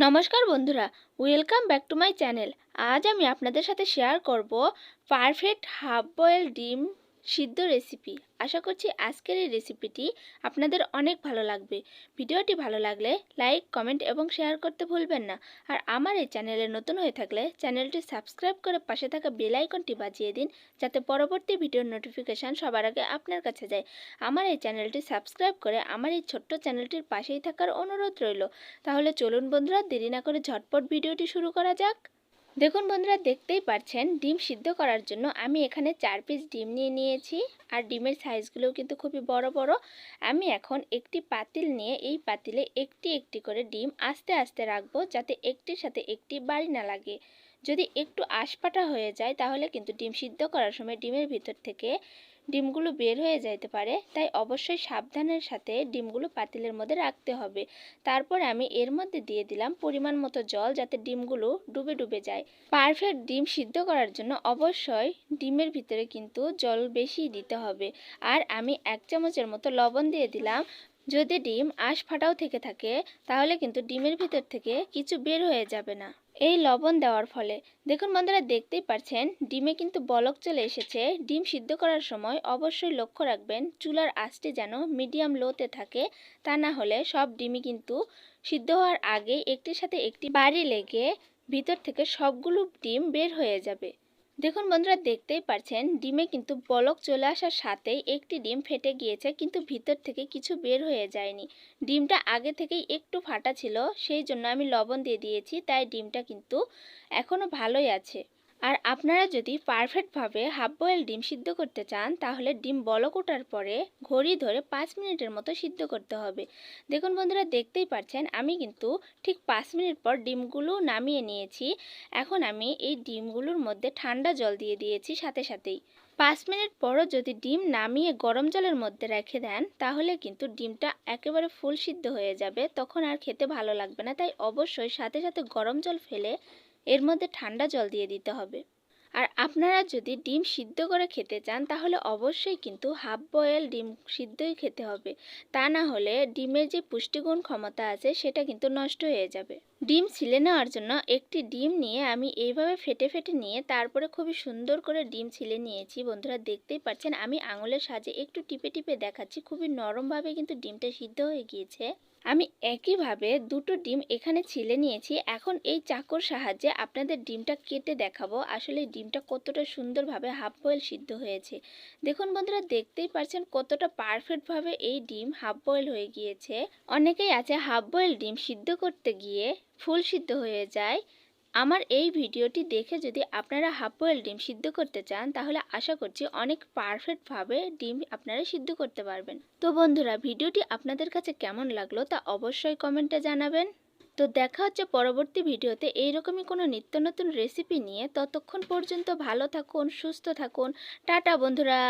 নমস্কার বন্ধুরা welcome back to my channel আজ আমি আপনাদের সাথে শেয়ার করব পারফেক্ট হাফ বয়েল ডিম সিদ্ধ রেসিপি। আশা করছি আজকের এই রেসিপিটি আপনাদের অনেক ভালো লাগবে। ভিডিওটি ভালো লাগলে লাইক, কমেন্ট এবং শেয়ার করতে ভুলবেন না। আর আমার এই চ্যানেলে নতুন হয়ে থাকলে চ্যানেলটি সাবস্ক্রাইব করে পাশে থাকা বেল আইকনটি বাজিয়ে দিন, যাতে পরবর্তী ভিডিওর নোটিফিকেশান সবার আগে আপনার কাছে যায়। আমার এই চ্যানেলটি সাবস্ক্রাইব করে আমার এই ছোট্ট চ্যানেলটির পাশেই থাকার অনুরোধ রইল। তাহলে চলুন বন্ধুরা, দেরি না করে ঝটপট ভিডিওটি শুরু করা যাক। দেখুন বন্ধুরা, দেখতেই পাচ্ছেন ডিম সিদ্ধ করার জন্য আমি এখানে চার পিস ডিম নিয়ে নিয়েছি। আর ডিমের সাইজগুলোও কিন্তু খুবই বড় বড়। আমি এখন একটি পাতিল নিয়ে এই পাতিলে একটি একটি করে ডিম আস্তে আস্তে রাখব যাতে একটির সাথে একটি বাড়ি না লাগে। যদি একটু আশপাটা হয়ে যায়, তাহলে কিন্তু ডিম সিদ্ধ করার সময় ডিমের ভিতর থেকে ডিমগুলো বের হয়ে যাইতে পারে, তাই অবশ্যই সাবধানের সাথে ডিমগুলো পাতিলের মধ্যে রাখতে হবে। তারপর আমি এর মধ্যে দিয়ে দিলাম পরিমাণ মতো জল যাতে ডিমগুলো ডুবে ডুবে যায়। পারফেক্ট ডিম সিদ্ধ করার জন্য অবশ্যই ডিমের ভিতরে কিন্তু জল বেশি দিতে হবে। আর আমি এক চামচের মতো লবণ দিয়ে দিলাম যদি ডিম আঁশ ফাটাও থেকে থাকে, তাহলে কিন্তু ডিমের ভিতর থেকে কিছু বের হয়ে যাবে না। এই লবণ দেওয়ার ফলে। দেখুন বন্ধুরা, দেখতেই পাচ্ছেন ডিমে কিন্তু বলক চলে এসেছে। ডিম সিদ্ধ করার সময় অবশ্যই লক্ষ্য রাখবেন, চুলার আঁচটি যেন মিডিয়াম লোতে থাকে। তা না হলে সব ডিমই কিন্তু সিদ্ধ হওয়ার আগে একটির সাথে একটি বাড়ি লেগে ভিতর থেকে সবগুলো ডিম বের হয়ে যাবে। দেখুন বন্ধুরা, দেখতেই পারছেন, ডিমে কিন্তু বলক চলে আসার সাথেই একটি ডিম ফেটে গিয়েছে, কিন্তু ভিতর থেকে কিছু বের হয়ে যায়নি। ডিমটা আগে থেকেই একটু ফাটা ছিল, সেই জন্য আমি লবণ দিয়ে দিয়েছি, তাই ডিমটা কিন্তু এখনও ভালোই আছে। আর আপনারা যদি পারফেক্টভাবে হাফ বয়েল ডিম সিদ্ধ করতে চান, তাহলে ডিম বলক ওঠার পরে ঘড়ি ধরে পাঁচ মিনিটের মতো সিদ্ধ করতে হবে। দেখুন বন্ধুরা, দেখতেই পাচ্ছেন, আমি কিন্তু ঠিক পাঁচ মিনিট পর ডিমগুলো নামিয়ে নিয়েছি। এখন আমি এই ডিমগুলোর মধ্যে ঠান্ডা জল দিয়ে দিয়েছি সাথে সাথেই। পাঁচ মিনিট পরও যদি ডিম নামিয়ে গরম জলের মধ্যে রেখে দেন, তাহলে কিন্তু ডিমটা একেবারে ফুল সিদ্ধ হয়ে যাবে। তখন আর খেতে ভালো লাগবে না, তাই অবশ্যই সাথে সাথে গরম জল ফেলে এর মধ্যে ঠান্ডা জল দিয়ে দিতে হবে। আর আপনারা যদি ডিম সিদ্ধ করে খেতে চান, তাহলে অবশ্যই কিন্তু হাফ বয়েল ডিম সিদ্ধই খেতে হবে। তা না হলে ডিমের যে পুষ্টিগুণ ক্ষমতা আছে, সেটা কিন্তু নষ্ট হয়ে যাবে। ডিম ছিলে নেওয়ার জন্য একটি ডিম নিয়ে আমি এইভাবে ফেটে ফেটে নিয়ে তারপরে খুবই সুন্দর করে ডিম ছিলে নিয়েছি। বন্ধুরা, দেখতেই পাচ্ছেন, আমি আঙুলের সাহায্যে একটু টিপে টিপে দেখাচ্ছি। খুবই নরমভাবে কিন্তু ডিমটা সিদ্ধ হয়ে গিয়েছে। আমি একইভাবে দুটো ডিম এখানে ছিলে নিয়েছি। এখন এই চাকুর সাহায্যে আপনাদের ডিমটা কেটে দেখাবো। আসলে ডিমটা কতটা সুন্দরভাবে হাফ বয়েল সিদ্ধ হয়েছে। দেখুন বন্ধুরা, দেখতেই পারছেন কতটা পারফেক্টভাবে এই ডিম হাফ বয়েল হয়ে গিয়েছে। অনেকেই আছে হাফ বয়েল ডিম সিদ্ধ করতে গিয়ে ফুল সিদ্ধ হয়ে যায়। আমার এই ভিডিওটি দেখে যদি আপনারা হাফ বয়েল ডিম সিদ্ধ করতে চান, তাহলে আশা করছি অনেক পারফেক্টভাবে ডিম আপনারা সিদ্ধ করতে পারবেন। তো বন্ধুরা, ভিডিওটি আপনাদের কাছে কেমন লাগল তা অবশ্যই কমেন্টে জানাবেন। তো দেখা হচ্ছে পরবর্তী ভিডিওতে। এইরকমই কোনো নিত্য নতুন রেসিপি নিয়ে। ততক্ষণ পর্যন্ত ভালো থাকুন, সুস্থ থাকুন। টাটা বন্ধুরা!